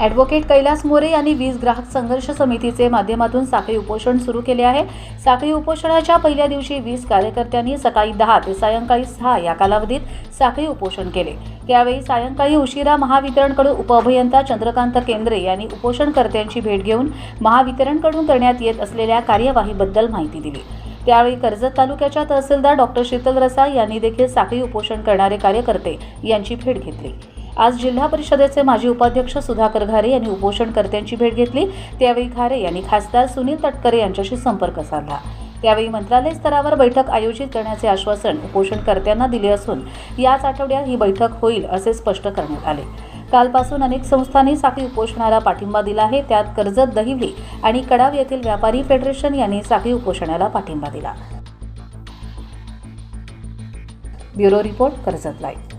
Advocate Kailas More यांनी वीज ग्राहक संघर्ष समितीचे माध्यमातून साखळी उपोषण सुरू केले आहे. साखळी उपोषणाच्या पहिल्या दिवशी वीज कार्यकर्त्यांनी सकाळी दहा ते सायंकाळी सहा या कालावधीत साखळी उपोषण केले. त्यावेळी सायंकाळी उशिरा महावितरणकडून उपअभियंता चंद्रकांत केंद्रे यांनी उपोषणकर्त्यांची भेट घेऊन महावितरणकडून करण्यात येत असलेल्या कार्यवाहीबद्दल माहिती दिली. त्यावेळी कर्जत तालुक्याच्या तहसीलदार डॉक्टर शीतल रसाळ यांनी देखील साखळी उपोषण करणारे कार्यकर्ते यांची भेट घेतली. आज जिल्हा परिषदेचे माजी उपाध्यक्ष सुधाकर घारे यांनी उपोषणकर्त्यांची भेट घेतली. त्यावेळी घारे यांनी खासदार सुनील तटकरे यांच्याशी संपर्क साधला. त्यावेळी मंत्रालय स्तरावर बैठक आयोजित करण्याचे आश्वासन उपोषणकर्त्यांना दिले असून याच आठवड्यात ही बैठक होईल असे स्पष्ट करण्यात आले. कालपासून अनेक संस्थांनी साखळी उपोषणाला पाठिंबा दिला आहे. त्यात कर्जत दहिवली आणि कडाव येथील व्यापारी फेडरेशन यांनी साखळी उपोषणाला पाठिंबा दिला. Bureau report Karjat live.